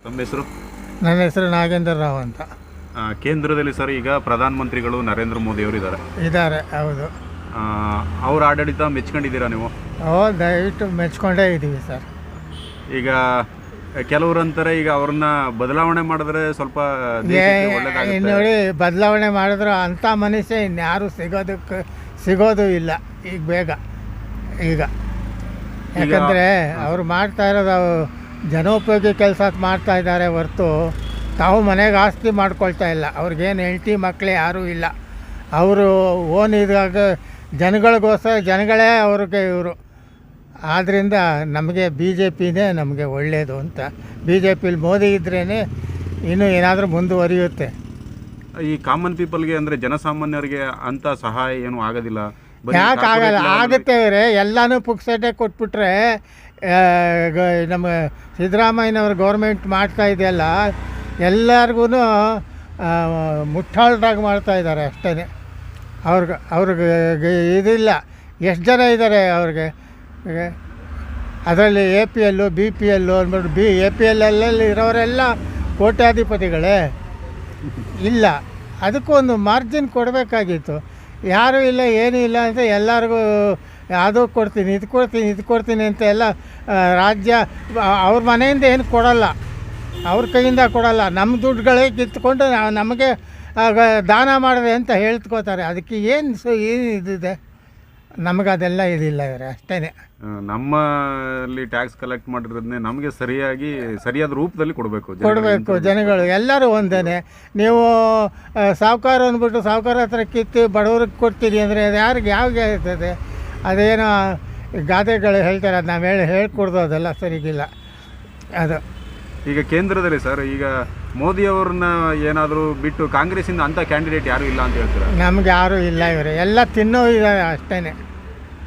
ತಮ್ಮ ಹೆಸರು? ನನ್ನ ಹೆಸರು ನಾಗೇಂದ್ರ ರಾವ್ ಅಂತ. ಆ, ಕೇಂದ್ರದಲ್ಲಿ ಸರ್ ಈಗ ಪ್ರಧಾನಮಂತ್ರಿಗಳು ನರೇಂದ್ರ ಮೋದಿ ಅವರು ಇದ್ದಾರೆ. ಇದ್ದಾರೆ ಹೌದು. ಅವ್ರ ಆಡಳಿತ ಮೆಚ್ಕೊಂಡಿದ್ದೀರಾ ನೀವು? ಓ ದಯವಿಟ್ಟು ಮೆಚ್ಕೊಂಡೇ ಇದ್ದೀವಿ ಸರ್. ಈಗ ಕೆಲವರು ಅಂತಾರೆ ಈಗ ಅವ್ರನ್ನ ಬದಲಾವಣೆ ಮಾಡಿದ್ರೆ ಸ್ವಲ್ಪ ದೇಶಕ್ಕೆ ಇನ್ನು ಒಳ್ಳೇದಾಗುತ್ತೆ ನೋಡಿ ಬದಲಾವಣೆ ಮಾಡಿದ್ರು ಅಂಥ ಮನುಷ್ಯ ಇನ್ಯಾರು ಸಿಗೋದಕ್ಕೆ ಸಿಗೋದು ಇಲ್ಲ ಈಗ ಬೇಗ ಈಗ. ಯಾಕಂದರೆ ಅವ್ರು ಮಾಡ್ತಾ ಇರೋದು ಅವು ಜನೋಪಯೋಗಿ ಕೆಲಸ ಮಾಡ್ತಾ ಇದ್ದಾರೆ ಹೊರತು ತಾವು ಮನೆಗೆ ಆಸ್ತಿ ಮಾಡ್ಕೊಳ್ತಾ ಇಲ್ಲ. ಅವ್ರಿಗೇನು ಹೆಂಡತಿ ಮಕ್ಕಳು ಯಾರೂ ಇಲ್ಲ. ಅವರು ಓನ್ ಇದಾಗ ಜನಗಳಿಗೋಸ್ಕರ ಜನಗಳೇ ಅವ್ರಿಗೆ ಇವರು. ಆದ್ದರಿಂದ ನಮಗೆ ಬಿ ಜೆ ಪಿನೇ ನಮಗೆ ಒಳ್ಳೆಯದು ಅಂತ. ಬಿ ಜೆ ಪಿಲಿ ಮೋದಿ ಇದ್ರೇ ಇನ್ನೂ ಏನಾದರೂ ಮುಂದುವರಿಯುತ್ತೆ. ಈ ಕಾಮನ್ ಪೀಪಲ್ಗೆ ಅಂದರೆ ಜನಸಾಮಾನ್ಯರಿಗೆ ಅಂಥ ಸಹಾಯ ಏನೂ ಆಗೋದಿಲ್ಲ? ಯಾಕೆ ಆಗಲ್ಲ? ಆಗುತ್ತೆ ಇವರೇ. ಎಲ್ಲನೂ ಪುಕ್ಸಟ್ಟೆ ಕೊಟ್ಬಿಟ್ರೆ ನಮ್ಮ ಸಿದ್ದರಾಮಯ್ಯನವ್ರ ಗೌರ್ಮೆಂಟ್ ಮಾಡ್ತಾ ಇದೆಯಲ್ಲ ಎಲ್ಲರಿಗೂ ಮುಟ್ಟಾಳ್ರಾಗಿ ಮಾಡ್ತಾ ಇದ್ದಾರೆ ಅಷ್ಟೇ ಅವ್ರಿಗೆ ಅವ್ರಿಗೆ ಇದಿಲ್ಲ. ಎಷ್ಟು ಜನ ಇದ್ದಾರೆ ಅವ್ರಿಗೆ? ಅದರಲ್ಲಿ A P L B P L ಅಂದ್ಬಿಟ್ಟು ಬಿ ಎ ಪಿ ಎಲ್ ಎಲ್ಲಲ್ಲಿ ಇರೋರೆಲ್ಲ ಕೋಟ್ಯಾಧಿಪತಿಗಳೇ? ಇಲ್ಲ. ಅದಕ್ಕೂ ಒಂದು ಮಾರ್ಜಿನ್ ಕೊಡಬೇಕಾಗಿತ್ತು. ಯಾರೂ ಇಲ್ಲ, ಏನೂ ಇಲ್ಲ ಅಂತ ಎಲ್ಲರಿಗೂ ಅದು ಕೊಡ್ತೀನಿ ಇದು ಕೊಡ್ತೀನಿ ಇದು ಕೊಡ್ತೀನಿ ಅಂತ ಎಲ್ಲ ರಾಜ್ಯ ಅವ್ರ ಮನೆಯಿಂದ ಏನು ಕೊಡಲ್ಲ. ಅವ್ರ ಕೈಯಿಂದ ಕೊಡಲ್ಲ. ನಮ್ಮ ದುಡ್ಡುಗಳೇ ಕಿತ್ಕೊಂಡು ನಮಗೆ ಆಗ ದಾನ ಮಾಡಿದೆ ಅಂತ ಹೇಳ್ಕೋತಾರೆ. ಅದಕ್ಕೆ ಏನು ಸೊ ಏನು ಇದಿದೆ ನಮಗದೆಲ್ಲ ಇದಿಲ್ಲ ಇವರೇ ಅಷ್ಟೇ ನಮ್ಮಲ್ಲಿ ಟ್ಯಾಕ್ಸ್ ಕಲೆಕ್ಟ್ ಮಾಡಿರೋದನ್ನೇ ನಮಗೆ ಸರಿಯಾಗಿ ಸರಿಯಾದ ರೂಪದಲ್ಲಿ ಕೊಡಬೇಕು ಕೊಡಬೇಕು ಜನಗಳು ಎಲ್ಲರೂ ಒಂದೇ ನೀವು ಸಾಹುಕಾರ ಅಂದ್ಬಿಟ್ಟು ಸಾಹುಕಾರ ಹತ್ರ ಕಿತ್ತು ಬಡವ್ರಿಗೆ ಕೊಡ್ತೀರಿ ಅಂದರೆ ಅದು ಯಾರಿಗೆ ಯಾವಾಗ ಇರ್ತದೆ ಅದೇನೋ ಗಾದೆಗಳು ಹೇಳ್ತಾರೆ ಅದು ನಾವು ಹೇಳಿ ಹೇಳ್ಕೊಡ್ದು ಅದೆಲ್ಲ ಸರಿಗಿಲ್ಲ. ಅದು. ಈಗ ಕೇಂದ್ರದಲ್ಲಿ ಸರ್ ಈಗ ಮೋದಿ ಅವ್ರನ್ನ ಏನಾದರೂ ಬಿಟ್ಟು ಕಾಂಗ್ರೆಸ್ಸಿಂದ ಅಂಥ ಕ್ಯಾಂಡಿಡೇಟ್ ಯಾರು ಇಲ್ಲ ಅಂತ ಹೇಳ್ತಾರೆ? ನಮ್ಗೆ ಯಾರೂ ಇಲ್ಲ ಇವರು. ಎಲ್ಲ ತಿನ್ನೋ ಇದ್ದಾರೆ ಅಷ್ಟೇ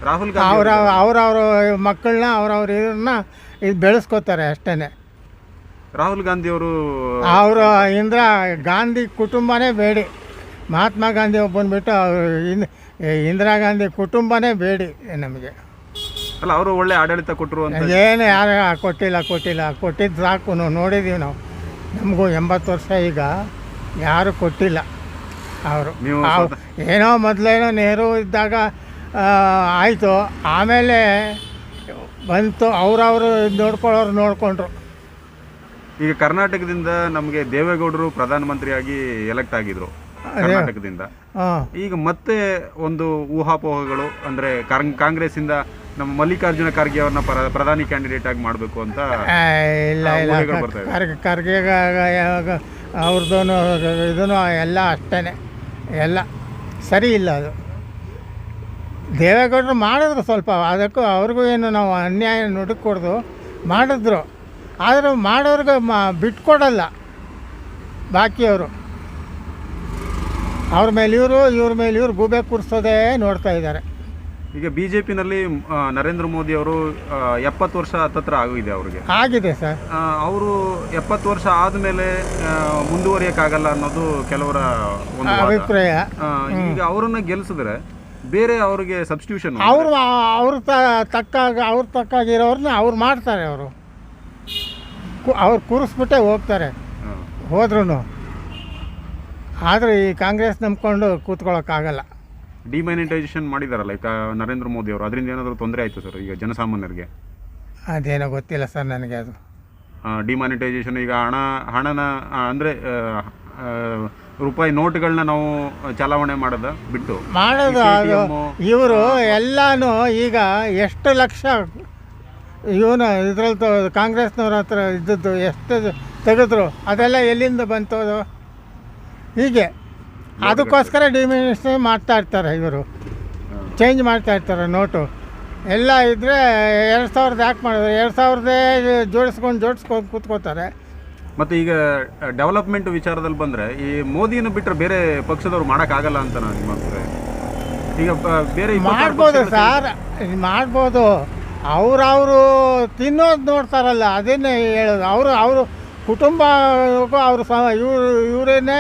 ರಾಹುಲ್ ಗಾಂಧಿ ಅವ್ರ ಅವ್ರವ್ರ ಮಕ್ಕಳನ್ನ ಅವ್ರವ್ರ ಇದನ್ನ ಇದು ಬೆಳೆಸ್ಕೋತಾರೆ ಅಷ್ಟೇ ರಾಹುಲ್ ಗಾಂಧಿ ಅವರು ಅವರು ಇಂದಿರಾ ಗಾಂಧಿ ಕುಟುಂಬನೇ ಬೇಡಿ. ಮಹಾತ್ಮ ಗಾಂಧಿ ಬಂದ್ಬಿಟ್ಟು ಅವರು ಇನ್ ಇಂದಿರಾ ಗಾಂಧಿ ಕುಟುಂಬನೇ ಬೇಡಿ ನಮಗೆ. ಅಲ್ಲ ಅವರು ಒಳ್ಳೆ ಆಡಳಿತ ಕೊಟ್ಟರು ಅಂತ. ಏನು ಯಾರು ಕೊಟ್ಟಿಲ್ಲ ಕೊಟ್ಟಿಲ್ಲ ಕೊಟ್ಟಿದ್ದು ಸಾಕು ನೋಡಿದ್ದೀವಿ ನಾವು. ನಮಗೂ ಎಂಬತ್ತು ವರ್ಷ ಈಗ ಯಾರು ಕೊಟ್ಟಿಲ್ಲ ಅವರು. ನೀವು ಏನೋ ಮೊದಲೇನೋ ನೆಹರು ಇದ್ದಾಗ ಆಯಿತು ಆಮೇಲೆ ಬಂತು ಅವ್ರವರು ನೋಡ್ಕೊಳ್ಳೋರು ನೋಡಿಕೊಂಡ್ರು. ಈಗ ಕರ್ನಾಟಕದಿಂದ ನಮಗೆ ದೇವೇಗೌಡರು ಪ್ರಧಾನಮಂತ್ರಿಯಾಗಿ ಎಲೆಕ್ಟ್ ಆಗಿದ್ರು. ಕರ್ನಾಟಕದಿಂದ. ಈಗ ಮತ್ತೆ ಒಂದು ಊಹಾಪೋಹಗಳು ಅಂದ್ರೆ ಕಾಂಗ್ರೆಸ್ ಇಂದ ನಮ್ಮ ಮಲ್ಲಿಕಾರ್ಜುನ ಖರ್ಗೆ ಅವ್ರನ್ನ ಪ್ರ- ಪ್ರಧಾನಿ ಕ್ಯಾಂಡಿಡೇಟ್ ಆಗಿ ಮಾಡಬೇಕು ಅಂತ ಇಲ್ಲ ಇಲ್ಲ. ಖರ್ಗೆ ಅವ್ರದ್ದು ಇದನ್ನು ಎಲ್ಲ ಅಷ್ಟೇ ಎಲ್ಲ. ಸರಿ ಇಲ್ಲ ಅದು. ದೇವೇಗೌಡರು ಮಾಡಿದ್ರು ಸ್ವಲ್ಪ ಅದಕ್ಕೂ ಅವ್ರಿಗೂ ಏನು ನಾವು ಅನ್ಯಾಯ ನುಡುಕೊಡ್ದು ಮಾಡಿದ್ರು. ಆದರೂ ಮಾಡೋರ್ಗೆ ಮಾ ಬಿಟ್ಕೊಡಲ್ಲ. ಬಾಕಿಯವರು. ಅವ್ರ ಮೇಲೆ ಇವರು ಇವ್ರ ಮೇಲೆ ಇವರು ಗೂಬೆ ಕೂರಿಸೋದೇ ನೋಡ್ತಾ ಇದ್ದಾರೆ. ಈಗ ಬಿ ಜೆ ಪಿನಲ್ಲಿ ನರೇಂದ್ರ ಮೋದಿ ಅವರು ಎಪ್ಪತ್ತು ವರ್ಷ ಹತ್ತತ್ರ ಆಗಿದೆ ಅವರಿಗೆ. ಆಗಿದೆ ಸರ್. ಅವರು ಎಪ್ಪತ್ತು ವರ್ಷ ಆದಮೇಲೆ ಮುಂದುವರಿಯಕ್ಕಾಗಲ್ಲ ಅನ್ನೋದು ಕೆಲವರ ಒಂದು ಅಭಿಪ್ರಾಯ. ಈಗ ಅವರನ್ನ ಗೆಲ್ಸಿದ್ರೆ ಬೇರೆ ಅವ್ರಿಗೆ ಸಬ್ಸ್ಟಿಟ್ಯೂಷನ್ ಅವರು ಅವ್ರ ತಕ್ಕ ತಕ್ಕಾಗ ಅವ್ರ ತಕ್ಕಾಗಿರೋರನ್ನ ಅವ್ರು ಮಾಡ್ತಾರೆ ಅವರು. ಅವ್ರು ಕೂರಿಸ್ಬಿಟ್ಟೆ ಹೋಗ್ತಾರೆ. ಹೋದ್ರೂ ಆದರೆ ಈ ಕಾಂಗ್ರೆಸ್ ನಂಬ್ಕೊಂಡು ಕೂತ್ಕೊಳ್ಳೋಕ್ಕಾಗಲ್ಲ ಡಿಮ್ಯಾನಿಟೈಸೇಷನ್ ಮಾಡಿದಾರಲ್ಲ ಈಗ ನರೇಂದ್ರ ಮೋದಿ ಅವರು. ಅದರಿಂದ ಏನಾದರೂ ತೊಂದರೆ ಆಯಿತು ಸರ್ ಈಗ ಜನಸಾಮಾನ್ಯರಿಗೆ? ಅದೇನೋ ಗೊತ್ತಿಲ್ಲ ಸರ್ ನನಗೆ ಅದು. ಡಿಮ್ಯಾನಿಟೈಸೇಷನ್ ಈಗ ಹಣ ಹಣನ ಅಂದರೆ ರೂಪಾಯಿ ನೋಟ್ಗಳನ್ನ ನಾವು ಚಲಾವಣೆ ಮಾಡೋದ ಬಿಟ್ಟು? ಮಾಡೋದು ಇವರು ಎಲ್ಲಾನು ಈಗ ಎಷ್ಟು ಲಕ್ಷ ಇವನು ಇದ್ರಲ್ಲಿ ಕಾಂಗ್ರೆಸ್ನವ್ರ ಹತ್ರ ಇದ್ದದ್ದು ಎಷ್ಟು ತೆಗೆದ್ರು ಅದೆಲ್ಲ ಎಲ್ಲಿಂದ ಬಂತು ಅದು? ಹೀಗೆ. ಅದಕ್ಕೋಸ್ಕರ ಡಿಮಿನಿಷನ್ ಮಾಡ್ತಾ ಇರ್ತಾರೆ ಇವರು. ಚೇಂಜ್ ಮಾಡ್ತಾ ಇರ್ತಾರೆ ನೋಟು ಎಲ್ಲ ಇದ್ದರೆ ಎರಡು ಸಾವಿರದ ಯಾಕೆ ಮಾಡಿದ್ರು? ಎರಡು ಸಾವಿರದೇ ಜೋಡಿಸ್ಕೊಂಡು ಜೋಡಿಸ್ಕೊಂಡು ಕೂತ್ಕೋತಾರೆ. ಮತ್ತು ಈಗ ಡೆವಲಪ್ಮೆಂಟ್ ವಿಚಾರದಲ್ಲಿ ಬಂದರೆ ಈ ಮೋದಿಯನ್ನು ಬಿಟ್ಟರೆ ಬೇರೆ ಪಕ್ಷದವ್ರು ಮಾಡೋಕ್ಕಾಗಲ್ಲ ಅಂತ ನಾನು ನಿಮ್ಮ ಅಭಿಪ್ರಾಯ. ಈಗ ಬೇರೆ ಮಾಡ್ಬೋದು ಸರ್ ಮಾಡ್ಬೋದು. ಅವ್ರವರು ತಿನ್ನೋದು ನೋಡ್ತಾರಲ್ಲ ಅದನ್ನೇ ಹೇಳೋದು. ಅವರು ಅವರು ಕುಟುಂಬ ಅವರು ಇವರು ಇವರೇನೇ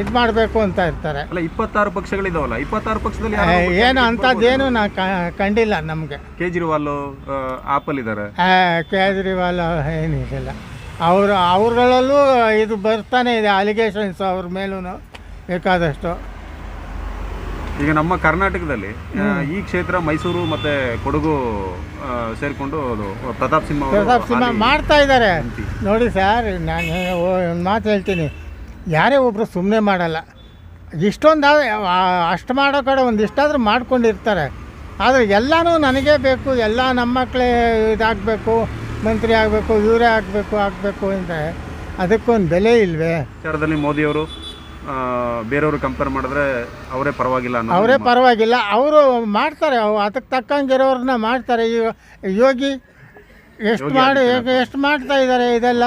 ಇದು ಮಾಡಬೇಕು ಅಂತ ಇರ್ತಾರೆ. ಅಲ್ಲ ಇಪ್ಪತ್ತಾರು ಪಕ್ಷಗಳಿದಾವಲ್ಲ ಇಪ್ಪತ್ತಾರು ಪಕ್ಷದಲ್ಲಿ ಏ, ಏನು ಅಂಥದ್ದೇನು ನಾ ಕಂಡಿಲ್ಲ ನಮಗೆ. ಕೇಜ್ರಿವಾಲ್ ಆಪಲ್ ಇದ್ದಾರೆ ಕೇಜ್ರಿವಾಲ್ ಏನಿಲ್ಲ ಅವರು ಅವ್ರಗಳಲ್ಲೂ ಇದು ಬರ್ತಾನೆ ಇದೆ ಅಲಿಗೇಷನ್ಸ್ ಅವ್ರ ಮೇಲೂ ಬೇಕಾದಷ್ಟು. ಈಗ ನಮ್ಮ ಕರ್ನಾಟಕದಲ್ಲಿ ಆ, ಈ ಕ್ಷೇತ್ರ ಮೈಸೂರು ಮತ್ತೆ ಕೊಡಗು ಆ, ಸೇರ್ಕೊಂಡು ಅದು ಪ್ರತಾಪ್ ಸಿಂಹ ಅವರು ಪ್ರತಾಪ್ ಸಿಂಹ ಮಾಡ್ತಾ ಇದ್ದಾರೆ. ನೋಡಿ ಸರ್ ನಾನು ಒಂದು ಮಾತು ಹೇಳ್ತೀನಿ. ಯಾರೇ ಒಬ್ಬರು ಸುಮ್ಮನೆ ಮಾಡಲ್ಲ. ಇಷ್ಟೊಂದು ಅಷ್ಟು ಮಾಡೋ ಕಡೆ ಒಂದಿಷ್ಟಾದರೂ ಮಾಡ್ಕೊಂಡಿರ್ತಾರೆ. ಆದರೆ ಎಲ್ಲನೂ ನನಗೇ ಬೇಕು ಎಲ್ಲ ನಮ್ಮ ಮಕ್ಕಳೇ ಇದಾಗಬೇಕು ಮಂತ್ರಿ ಆಗಬೇಕು ಇವರೇ ಆಗಬೇಕು ಆಗಬೇಕು ಅಂದರೆ ಅದಕ್ಕೊಂದು ಬೆಲೆ ಇಲ್ವೇ? ವಿಚಾರದಲ್ಲಿ ಮೋದಿಯವರು ಬೇರೆಯವರು ಕಂಪೇರ್ ಮಾಡಿದ್ರೆ ಅವರೇ ಪರವಾಗಿಲ್ಲ ಅವರೇ ಪರವಾಗಿಲ್ಲ. ಅವರು ಮಾಡ್ತಾರೆ ಅದಕ್ಕೆ ಅದಕ್ಕೆ ತಕ್ಕಂಗಿರೋರನ್ನ ಮಾಡ್ತಾರೆ. ಯೋಗಿ ಎಷ್ಟು ಮಾಡಿ. ಎಷ್ಟು ಮಾಡ್ತಾ ಇದ್ದಾರೆ ಇದೆಲ್ಲ?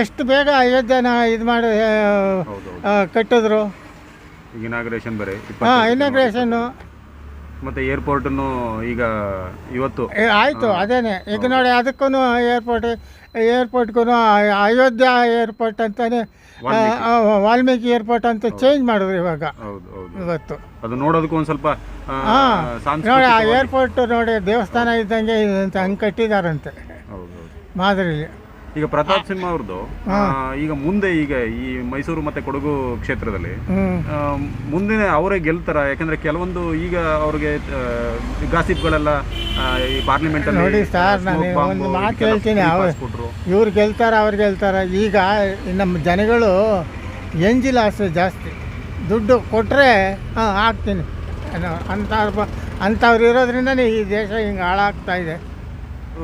ಎಷ್ಟು ಬೇಗ ಅಯೋಧ್ಯೆನ ಇದು ಮಾಡಿ ಕಟ್ಟಿದ್ರು? ಈಗ ಇನಾಗ್ರೇಷನ್ ಬೇರೆ ಹಾಂ ಇನಾಗ್ರೇಷನ್ನು ಮತ್ತೆ ಏರ್ಪೋರ್ಟನ್ನು ಈಗ ಇವತ್ತು. ಆಯಿತು ಅದೇನೆ. ಈಗ ನೋಡಿ ಅದಕ್ಕೂ ಏರ್ಪೋರ್ಟ್ ಏರ್ಪೋರ್ಟ್ಗೂ ಅಯೋಧ್ಯ ಏರ್ಪೋರ್ಟ್ ಅಂತಾನೆ ವಾಲ್ಮೀಕಿ. ಏರ್ಪೋರ್ಟ್ ಅಂತ ಚೇಂಜ್ ಮಾಡಿದ್ರು ಇವಾಗ. ಇವತ್ತು. ಅದು ನೋಡೋದಕ್ಕೂ ಒಂದು ಸ್ವಲ್ಪ ನೋಡಿ ಆ ಏರ್ಪೋರ್ಟ್ ನೋಡಿ ದೇವಸ್ಥಾನ ಇದ್ದಂಗೆ ಇದೆ ಅಂತ ಹಂಗೆ ಕಟ್ಟಿದಾರಂತೆ. ಮಾದರಿಲಿ. ಈಗ ಪ್ರತಾಪ್ ಸಿಂಹ ಅವ್ರದ್ದು ಈಗ ಮುಂದೆ ಈಗ ಈ ಮೈಸೂರು ಮತ್ತೆ ಕೊಡಗು ಕ್ಷೇತ್ರದಲ್ಲಿ ಮುಂದಿನ ಅವರೇ ಗೆಲ್ತಾರ? ಯಾಕಂದ್ರೆ ಕೆಲವೊಂದು ಈಗ ಅವ್ರಿಗೆ ಗಾಸಿಪ್ಗಳೆಲ್ಲ ಈ ಪಾರ್ಲಿಮೆಂಟ್ ಅಲ್ಲಿ ನೋಡಿ ಸರ್, ನಾನು ಒಂದು ಮಾತು ಹೇಳ್ತೀನಿ, ಇವ್ರು ಗೆಲ್ತಾರ ಅವ್ರು ಗೆಲ್ತಾರ? ಈಗ ನಮ್ಮ ಜನಗಳು ಎಂಜಿ ಲಾಸ್ ಜಾಸ್ತಿ. ದುಡ್ಡು ಕೊಟ್ಟರೆ ಹಾಂ ಹಾಕ್ತೀನಿ. ಅಂತ ಅಂಥವ್ರು ಇರೋದ್ರಿಂದನೇ ಈ ದೇಶ ಹಿಂಗೆ ಹಾಳಾಗ್ತಾ ಇದೆ.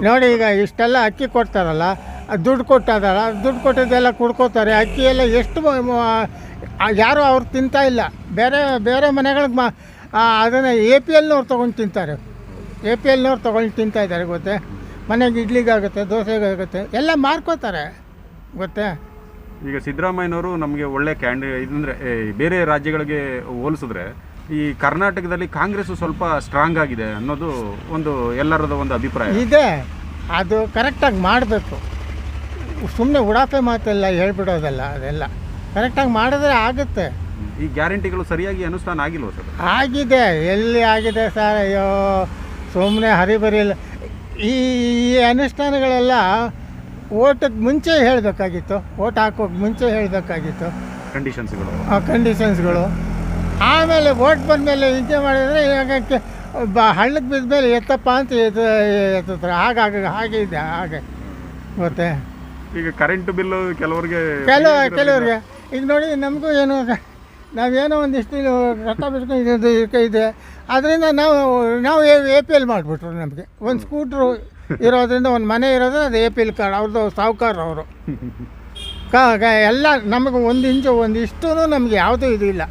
ನೋಡಿ ಈಗ ಇಷ್ಟೆಲ್ಲ ಅಕ್ಕಿ ಕೊಡ್ತಾರಲ್ಲ ದುಡ್ಡು ಕೊಟ್ಟದಲ್ಲ ದುಡ್ಡು ಕೊಟ್ಟಿದ್ದೆಲ್ಲ ಕುಡ್ಕೋತಾರೆ. ಅಕ್ಕಿ ಎಲ್ಲ ಎಷ್ಟು ಯಾರು ಅವ್ರು ತಿಂತಾ ಇಲ್ಲ. ಬೇರೆ ಬೇರೆ ಮನೆಗಳಿಗೆ ಮಾ ಅದನ್ನು ಎ ಪಿ ಎಲ್ನವ್ರು ತೊಗೊಂಡು ತಿಂತಾರೆ. ಎ ಪಿ ಎಲ್ನವ್ರು ತೊಗೊಂಡು ತಿಂತಾ ಇದ್ದಾರೆ ಗೊತ್ತೇ? ಮನೆಗೆ ಇಡ್ಲಿಗಾಗುತ್ತೆ ದೋಸೆಗಾಗುತ್ತೆ ಎಲ್ಲ ಮಾರ್ಕೋತಾರೆ. ಗೊತ್ತೇ? ಈಗ ಸಿದ್ದರಾಮಯ್ಯನವರು ನಮಗೆ ಒಳ್ಳೆ ಕ್ಯಾಂಡಿ ಇದಂದರೆ ಬೇರೆ ರಾಜ್ಯಗಳಿಗೆ ಹೋಲಿಸಿದ್ರೆ ಈ ಕರ್ನಾಟಕದಲ್ಲಿ ಕಾಂಗ್ರೆಸ್ ಸ್ವಲ್ಪ ಸ್ಟ್ರಾಂಗ್ ಆಗಿದೆ ಅನ್ನೋದು ಒಂದು ಎಲ್ಲರದ ಒಂದು ಅಭಿಪ್ರಾಯ. ಇದೆ. ಅದು ಕರೆಕ್ಟಾಗಿ ಮಾಡಬೇಕು. ಸುಮ್ಮನೆ ಉಡಾಪೆ ಮಾತೆಲ್ಲ ಹೇಳ್ಬಿಡೋದಲ್ಲ ಅದೆಲ್ಲ. ಕರೆಕ್ಟಾಗಿ ಮಾಡಿದ್ರೆ ಆಗುತ್ತೆ. ಈ ಗ್ಯಾರಂಟಿಗಳು ಸರಿಯಾಗಿ ಅನುಷ್ಠಾನ ಆಗಿಲ್ವ ಸರ್? ಆಗಿದೆ ಎಲ್ಲಿ ಆಗಿದೆ ಸರ್? ಅಯ್ಯೋ ಸುಮ್ಮನೆ ಹರಿಬರಿಲ್ಲ ಈ ಈ ಅನುಷ್ಠಾನಗಳೆಲ್ಲ ಓಟಕ್ಕೆ ಮುಂಚೆ ಹೇಳಬೇಕಾಗಿತ್ತು. ಓಟ್ ಹಾಕೋಕ್ಕೆ ಮುಂಚೆ ಹೇಳಬೇಕಾಗಿತ್ತು. ಕಂಡೀಷನ್ಸ್ಗಳು ಆ ಕಂಡೀಷನ್ಸ್ಗಳು ಆಮೇಲೆ ಓಟ್ ಬಂದಮೇಲೆ ಹಿಂಗೆ ಮಾಡಿದರೆ ಯಾಕೆ ಕೆ- ಬ ಹಳ್ಳಕ್ಕೆ ಬಿದ್ದ ಮೇಲೆ ಎತ್ತಪ್ಪ ಅಂತ ಎತ್ತ ಎತ್ತ ಹಾಗಾಗಿ ಹಾಗೆ ಇದೆ ಹಾಗೆ. ಮತ್ತೆ? ಈಗ ಕರೆಂಟ್ ಬಿಲ್ ಕೆಲವರಿಗೆ ಕೆಲವು ಕೆಲವರಿಗೆ. ಈಗ ನೋಡಿ ನಮಗೂ ಏನು ನಾವೇನೋ ಒಂದಿಷ್ಟು ಇದು ರೊಕ್ಕ ಬಿಟ್ಕೊಂಡು ಇದು ಇದೆ. ಅದರಿಂದ ನಾವು ನಾವು ಎ ಪಿ ಎಲ್ ಮಾಡಿಬಿಟ್ರು ನಮಗೆ. ಒಂದು ಸ್ಕೂಟ್ರು ಇರೋದ್ರಿಂದ ಒಂದು ಮನೆ ಇರೋದು ಅದು ಎ ಪಿ ಎಲ್ ಕಾರ್ಡ್ ಅವ್ರದ್ದು ಸಾಹುಕಾರ ಅವರು. ಕ ಎಲ್ಲ ನಮಗೆ ಒಂದು ಇಂಚು ಒಂದು ಇಷ್ಟೂ ನಮಗೆ ಯಾವುದೂ ಇದು ಇಲ್ಲ.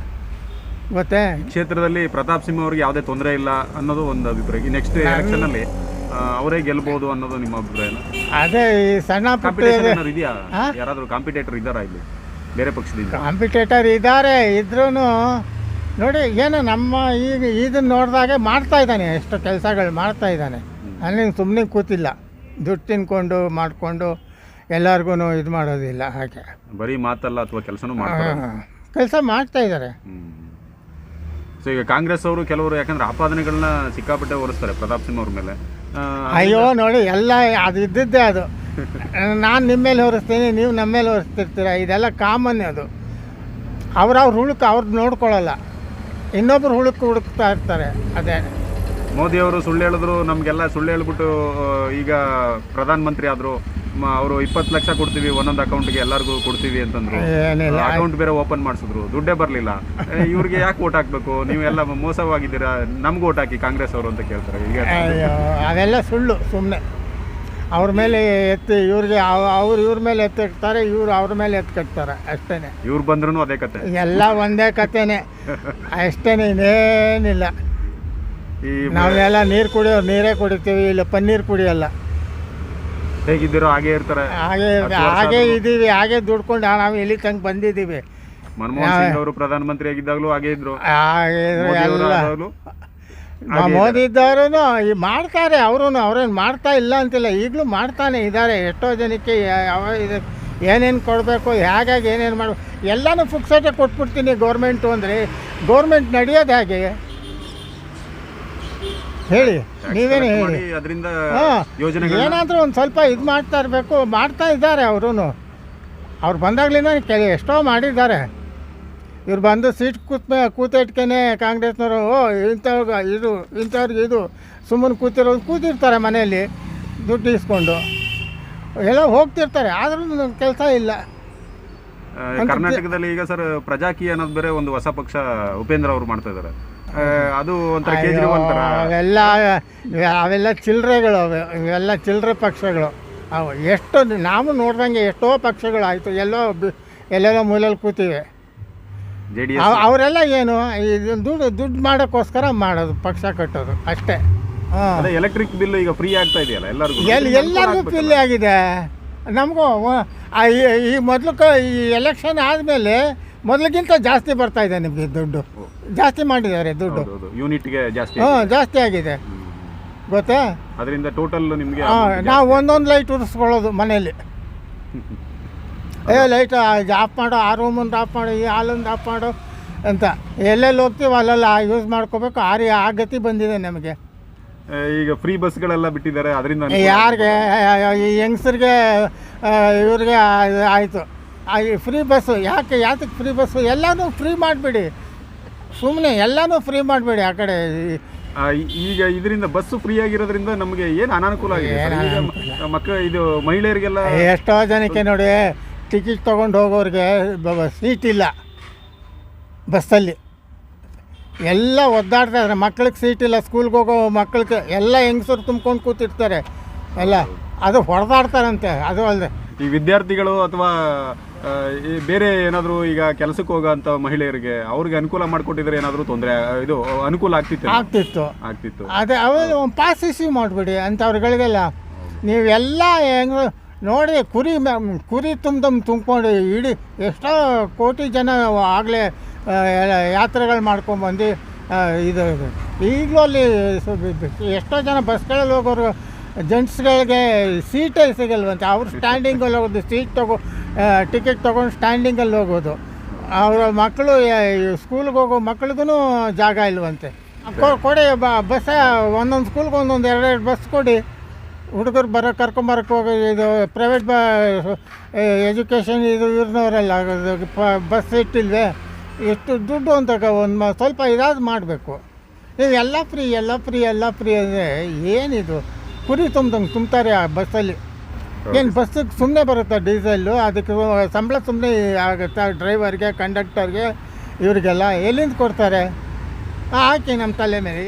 ಗೊತ್ತೇ? ಕ್ಷೇತ್ರದಲ್ಲಿ ಪ್ರತಾಪ್ ಸಿಂಹ ಅವ್ರಿಗೆ ಯಾವುದೇ ತೊಂದರೆ ಇಲ್ಲ ಅನ್ನೋದು ಒಂದು ಅಭಿಪ್ರಾಯ. ನೆಕ್ಸ್ಟ್ ಎಲೆಕ್ಷನ್ ಅಲ್ಲಿ ಆ, ಅವರೇ ಗೆಲ್ಬಹುದು ಅನ್ನೋದು ನಿಮ್ಮ ಅಭಿಪ್ರಾಯ ಅದೇ ಈ ಸಣ್ಣ ಪುಟ್ಟ ಇದೆಯಾ? ಹಾ? ಯಾರಾದ್ರೂ ಕಾಂಪಿಟೇಟರ್ ಇದ್ದಾರಾ ಇಲ್ಲಿ? ಬೇರೆ ಪಕ್ಷದಿಂದ? ಕಾಂಪಿಟೇಟರ್ ಇದ್ದಾರೆ ಇದ್ರೂ ನೋಡಿ ಏನು ನಮ್ಮ ಈಗ ಇದನ್ನ ನೋಡಿದಾಗೆ ಮಾಡ್ತಾ ಇದ್ದಾನೆ ಎಷ್ಟು ಕೆಲಸಗಳು ಮಾಡ್ತಾ ಇದ್ದಾನೆ. ಅಲ್ಲಿ ಸುಮ್ಮನೆ ಕೂತಿಲ್ಲ. ದುಡ್ಡು ತಿನ್ಕೊಂಡು ಮಾಡಿಕೊಂಡು ಎಲ್ಲರಿಗೂ ಇದು ಮಾಡೋದಿಲ್ಲ ಹಾಗೆ. ಬರೀ ಮಾತಲ್ಲ ಅಥವಾ ಕೆಲಸನೂ ಮಾಡ್ತಾರೆ? ಕೆಲಸ ಮಾಡ್ತಾ ಇದ್ದಾರೆ. ಸೊ ಈಗ ಕಾಂಗ್ರೆಸ್ ಅವರು ಕೆಲವರು ಯಾಕಂದ್ರೆ ಆಪಾದನೆಗಳನ್ನ ಸಿಕ್ಕಾಪಟ್ಟೆ ಹೊರಿಸ್ತಾರೆ ಪ್ರತಾಪ್ ಸಿಂಹ ಅವ್ರ ಮೇಲೆ. ಅಯ್ಯೋ ನೋಡಿ ಎಲ್ಲ ಅದು ಇದ್ದಿದ್ದೇ ಅದು. ನಾನು ನಿಮ್ಮ ಮೇಲೆ ಹೊರಿಸ್ತೀನಿ ನೀವು ನಮ್ಮ ಮೇಲೆ ಹೊರಿಸ್ತಿರ್ತೀರ? ಇದೆಲ್ಲ ಕಾಮನ್ ಅದು. ಅವ್ರವ್ರ ಹುಳುಕು ಅವ್ರದ್ದು ನೋಡ್ಕೊಳ್ಳಲ್ಲ. ಇನ್ನೊಬ್ರು ಹುಳುಕು ಹುಡುಕ್ತಾ ಇರ್ತಾರೆ ಅದೇ. ಮೋದಿ ಅವರು ಸುಳ್ಳು ಹೇಳಿದ್ರು ನಮಗೆಲ್ಲ ಸುಳ್ಳು ಹೇಳ್ಬಿಟ್ಟು ಈಗ ಪ್ರಧಾನಮಂತ್ರಿ ಆದ್ರು. ಅವರು ಇಪ್ಪತ್ತು ಲಕ್ಷ ಕೊಡ್ತೀವಿ ಒಂದೊಂದು ಅಕೌಂಟ್ಗೆ ಎಲ್ಲರಿಗೂ ಕೊಡ್ತೀವಿ ಅಂತಂದ್ರು. ಅಕೌಂಟ್ ಬೇರೆ ಓಪನ್ ಮಾಡಿಸಿದ್ರು ದುಡ್ಡೇ ಬರಲಿಲ್ಲ. ಇವ್ರಿಗೆ ಯಾಕೆ ಓಟ್ ಹಾಕ್ಬೇಕು? ನೀವೆಲ್ಲ ಮೋಸವಾಗಿದ್ದೀರಾ? ನಮ್ಗೆ ಓಟ್ ಹಾಕಿ ಕಾಂಗ್ರೆಸ್ ಅವರು ಅಂತ ಕೇಳ್ತಾರೆ. ಈಗ ಅವೆಲ್ಲ ಸುಳ್ಳು ಸುಮ್ಮನೆ ಅವ್ರ ಮೇಲೆ ಎತ್ತಿ ಇವ್ರಿಗೆ ಅವ್ರು ಇವ್ರ ಮೇಲೆ ಎತ್ತಿಡ್ತಾರೆ ಇವ್ರು ಅವ್ರ ಮೇಲೆ ಎತ್ತು ಕಟ್ತಾರೆ ಅಷ್ಟೇ ಇವ್ರು ಬಂದ್ರೂ ಅದೇ ಕತೆ. ಎಲ್ಲ ಒಂದೇ ಕಥೆನೇ ಅಷ್ಟೇ ಇನ್ನೇನಿಲ್ಲ. ನಾವೆಲ್ಲ ನೀರು ಕುಡಿಯೋ ನೀರೇ ಕುಡಿತೀವಿ ಇಲ್ಲ ಪನ್ನೀರ್ ಕುಡಿಯಲ್ಲ. ಹೇಗಿದ್ದೀರೋ ಹಾಗೆ ಇರ್ತಾರೆ. ಹಾಗೆ ಹಾಗೆ. ಇದ್ದೀವಿ ಹಾಗೆ ದುಡ್ಕೊಂಡು ನಾವು ಇಲ್ಲಿ ತನಕ ಬಂದಿದ್ದೀವಿ. ಮನಮೋಹನ್ ಸಿಂಗ್ ಅವರು ಪ್ರಧಾನಮಂತ್ರಿ ಆಗಿದ್ದಾಗಲೂ ಹಾಗೆ ಇದ್ರು. ಹಾಗೆ ಮೋದಿ ಎಲ್ಲ. ಇದ್ದವರು ಈ ಮಾಡ್ತಾರೆ ಅವರು ಅವ್ರೇನು ಮಾಡ್ತಾ ಇಲ್ಲ ಅಂತಿಲ್ಲ ಈಗಲೂ ಮಾಡ್ತಾನೆ ಇದ್ದಾರೆ ಎಷ್ಟೋ ಜನಕ್ಕೆ ಯಾವ ಇದು ಏನೇನು ಕೊಡಬೇಕು ಹೇಗಾಗಿ ಏನೇನು ಮಾಡಬೇಕು ಎಲ್ಲನೂ ಫುಕ್ಸಟೆ ಕೊಟ್ಬಿಡ್ತೀನಿ ಗೌರ್ಮೆಂಟು ಅಂದರೆ ಗೌರ್ಮೆಂಟ್ ನಡೆಯೋದು ಹೇಗೆ. ಹೇಳಿ ನೀವೇನೇ ಹೇಳಿ. ಅದರಿಂದ ಏನಾದರೂ ಒಂದು ಸ್ವಲ್ಪ ಇದು ಮಾಡ್ತಾ ಇರಬೇಕು ಮಾಡ್ತಾ ಇದ್ದಾರೆ ಅವರು ಅವ್ರು ಬಂದಾಗ್ಲಿಂದ ಕೆಲ ಎಷ್ಟೋ ಮಾಡಿದ್ದಾರೆ. ಇವ್ರು ಬಂದು ಸೀಟ್ ಕೂತ್ ಕೂತಿಟ್ಕೇನೆ ಕಾಂಗ್ರೆಸ್ನವರು ಓ ಇಂಥವ್ರಿಗೆ ಇದು ಇಂಥವ್ರಿಗೆ ಇದು ಸುಮ್ಮನೆ ಕೂತಿರೋದು ಕೂತಿರ್ತಾರೆ ಮನೆಯಲ್ಲಿ ದುಡ್ಡು ಇಸ್ಕೊಂಡು ಎಲ್ಲ ಹೋಗ್ತಿರ್ತಾರೆ ಆದ್ರೂ ಕೆಲಸ ಇಲ್ಲ. ಕರ್ನಾಟಕದಲ್ಲಿ ಈಗ ಸರ್ ಪ್ರಜಾಕೀಯ ಅನ್ನೋದು ಬೇರೆ ಒಂದು ಹೊಸ ಪಕ್ಷ ಉಪೇಂದ್ರ ಅವರು ಮಾಡ್ತಾ ಇದ್ದಾರೆ. ಅದು ಒಂಥರ ಕೇಜ್ರಿವಾಲ್ ಅವೆಲ್ಲ ಅವೆಲ್ಲ ಚಿಲ್ಲರೆಗಳು ಅವೆ ಇವೆಲ್ಲ ಚಿಲ್ಲರೆ ಪಕ್ಷಗಳು. ಅವು ಎಷ್ಟು ನಾವು ನೋಡ್ದಂಗೆ ಎಷ್ಟೋ ಪಕ್ಷಗಳು ಆಯಿತು ಎಲ್ಲೋ ಬಿ- ಎಲ್ಲೆಲ್ಲೋ ಮೂಲೆಯಲ್ಲಿ ಕೂತಿವೆ. ಜೆ ಡಿ ಅವ್- ಅವರೆಲ್ಲ ಏನು ಇದು ದುಡ್ಡು ದುಡ್ಡು ಮಾಡೋಕ್ಕೋಸ್ಕರ ಮಾಡೋದು ಪಕ್ಷ ಕಟ್ಟೋದು ಅಷ್ಟೇ. ಹಾಂ. ಅದೇ ಎಲೆಕ್ಟ್ರಿಕ್ ಬಿಲ್ ಈಗ ಫ್ರೀ ಆಗ್ತಾ ಇದೆಯಲ್ಲ ಎಲ್ಲರಿಗೂ. ಎಲ್ಲಿ ಎಲ್ಲರಿಗೂ ಪಿಲ್ಲಿ ಆಗಿದೆ. ನಮಗೂ ಈ- ಈ ಮೊದಲು ಕ ಈ ಎಲೆಕ್ಷನ್ ಆದಮೇಲೆ ಮೊದಲಿಗಿಂತ ಜಾಸ್ತಿ ಬರ್ತಾ ಇದೆ ನಿಮಗೆ ದುಡ್ಡು. ಜಾಸ್ತಿ ಮಾಡಿದ್ದಾರೆ ದುಡ್ಡು. ಹೌದು ಯೂನಿಟ್ಗೆ ಜಾಸ್ತಿ ಹಾಂ ಜಾಸ್ತಿ ಆಗಿದೆ. ಗೊತ್ತಾ? ಅದರಿಂದ ಟೋಟಲ್ ನಿಮಗೆ ಹಾಂ ನಾವು ಒಂದೊಂದು ಲೈಟ್ ಉರಿಸ್ಕೊಳ್ಳೋದು ಮನೇಲಿ ಏ ಲೈಟ್ ಆಫ್ ಮಾಡು ಆ ರೂಮೊಂದು ಆಫ್ ಮಾಡು ಈ ಹಾಲೊಂದು ಆಫ್ ಮಾಡು ಅಂತ. ಎಲ್ಲೆಲ್ಲಿ ಹೋಗ್ತೀವಿ ಅಲ್ಲೆಲ್ಲ ಯೂಸ್ ಮಾಡ್ಕೋಬೇಕು. ಆ ರೀ ಆ ಗತಿ ಬಂದಿದೆ ನಮಗೆ. ಈಗ ಫ್ರೀ ಬಸ್ಗಳೆಲ್ಲ ಬಿಟ್ಟಿದ್ದಾರೆ ಅದರಿಂದ ಯಾರಿಗೆ? ಈ ಯಂಗ್ಸರ್ಗೆ ಇವ್ರಿಗೆ ಆಯಿತು. ಫ್ರೀ ಬಸ್ಸು ಯಾಕೆ ಯಾತಕ್ಕೆ ಫ್ರೀ ಬಸ್ಸು ಎಲ್ಲನೂ ಫ್ರೀ ಮಾಡಿಬಿಡಿ. ಸುಮ್ಮನೆ ಎಲ್ಲನೂ ಫ್ರೀ ಮಾಡಿಬಿಡಿ ಆ ಕಡೆ. ಈಗ ಇದರಿಂದ ಬಸ್ಸು ಫ್ರೀ ಆಗಿರೋದ್ರಿಂದ ನಮಗೆ ಏನು ಅನಾನುಕೂಲ ಆಗಿದೆ ಸರ್? ಈಗ ಅನಾನುಕೂಲ? ಮಕ್ಕಳು ಇದು ಮಹಿಳೆಯರಿಗೆಲ್ಲ ಎಷ್ಟೋ ಜನಕ್ಕೆ ನೋಡಿ ಟಿಕೆಟ್ ತೊಗೊಂಡು ಹೋಗೋರಿಗೆ ಸೀಟ್ ಇಲ್ಲ. ಬಸ್ಸಲ್ಲಿ ಎಲ್ಲ ಒದ್ದಾಡ್ತಾ ಇದ್ದಾರೆ ಮಕ್ಳಿಗೆ ಸೀಟ್ ಇಲ್ಲ ಸ್ಕೂಲ್ಗೆ ಹೋಗೋ ಮಕ್ಳಿಗೆ ಎಲ್ಲ ಹೆಂಗಸರು ತುಂಬ್ಕೊಂಡು ಕೂತಿರ್ತಾರೆ. ಎಲ್ಲ ಅದು ಹೊಡೆದಾಡ್ತಾರಂತೆ. ಅದು ಅಲ್ಲದೆ ಈ ವಿದ್ಯಾರ್ಥಿಗಳು ಅಥವಾ ಈ ಬೇರೆ ಏನಾದರೂ ಈಗ ಕೆಲಸಕ್ಕೆ ಹೋಗೋಂಥ ಮಹಿಳೆಯರಿಗೆ ಅವ್ರಿಗೆ ಅನುಕೂಲ ಮಾಡಿಕೊಟ್ಟಿದ್ರೆ ಏನಾದರೂ ತೊಂದರೆ ಇದು ಅನುಕೂಲ ಆಗ್ತಿತ್ತು ಆಗ್ತಿತ್ತು. ಆಗ್ತಿತ್ತು. ಅದೇ ಅವರು ಒಂದು ಪಾಸ್ ಇಶ್ಯೂ ಮಾಡಿಬಿಡಿ ಅಂಥವ್ರುಗಳಿಗೆಲ್ಲ ನೀವೆಲ್ಲ ಹೆಂಗ ನೋಡಿ ಕುರಿ ಕುರಿ ತುಂಬ ತುಂಬಿಕೊಂಡು ಇಡೀ ಎಷ್ಟೋ ಕೋಟಿ ಜನ ಆಗಲೇ ಯಾತ್ರೆಗಳು ಮಾಡ್ಕೊಂಬಂದು ಇದು. ಈಗಲೂ ಅಲ್ಲಿ ಎಷ್ಟೋ ಜನ ಬಸ್ಗಳಲ್ಲಿ ಹೋಗೋರು ಜೆಂಟ್ಸ್ಗಳಿಗೆ ಸೀಟೇ ಸಿಗಲ್ವಂತೆ. ಅವ್ರು ಸ್ಟ್ಯಾಂಡಿಂಗಲ್ಲಿ ಹೋಗೋದು ಸೀಟ್ ತಗೋ ಟಿಕೆಟ್ ತೊಗೊಂಡು ಸ್ಟ್ಯಾಂಡಿಂಗಲ್ಲಿ ಹೋಗೋದು. ಅವರ ಮಕ್ಕಳು ಸ್ಕೂಲ್ಗೆ ಹೋಗೋ ಮಕ್ಳಿಗೂ ಜಾಗ ಇಲ್ವಂತೆ. ಕೊಡಿ, ಬ- ಬಸ್ಸ ಒಂದೊಂದು ಸ್ಕೂಲ್ಗೆ ಒಂದೊಂದು ಎರಡೆರಡು ಬಸ್ ಕೊಡಿ. ಹುಡುಗರು ಬರೋ ಕರ್ಕೊಂಬರಕ್ಕೆ ಹೋಗೋ, ಇದು ಪ್ರೈವೇಟ್ ಬ ಎಜುಕೇಷನ್ ಇದು ಇವ್ರನ್ನವರೆಲ್ಲ ಬಸ್ ಇಟ್ಟಿಲ್ವೇ? ಎಷ್ಟು ದುಡ್ಡು ಅಂತ ಒಂದು ಸ್ವಲ್ಪ ಇದಾದ್ರು ಮಾಡಬೇಕು. ನೀವು ಎಲ್ಲ ಫ್ರೀ ಎಲ್ಲ ಫ್ರೀ ಎಲ್ಲ ಫ್ರೀ ಅಂದರೆ ಏನಿದು? ಕುರಿ ತುಂಬ್ದಂಗೆ ತುಂಬ್ತಾರೆ ಆ ಬಸ್ಸಲ್ಲಿ ಏನು ಬಸ್ಸಿಗೆ ಸುಮ್ಮನೆ ಬರುತ್ತಾ ಡೀಸೆಲ್ಲು ಅದಕ್ಕೆ ಸಂಬಳ ಸುಮ್ಮನೆ ಆಗುತ್ತೆ? ಡ್ರೈವರ್ಗೆ ಕಂಡಕ್ಟರ್ಗೆ ಇವರಿಗೆಲ್ಲ ಎಲ್ಲಿಂದ ಕೊಡ್ತಾರೆ? ಹಾಕಿ ನಮ್ಮ ತಲೆ ಮೇಲೆ.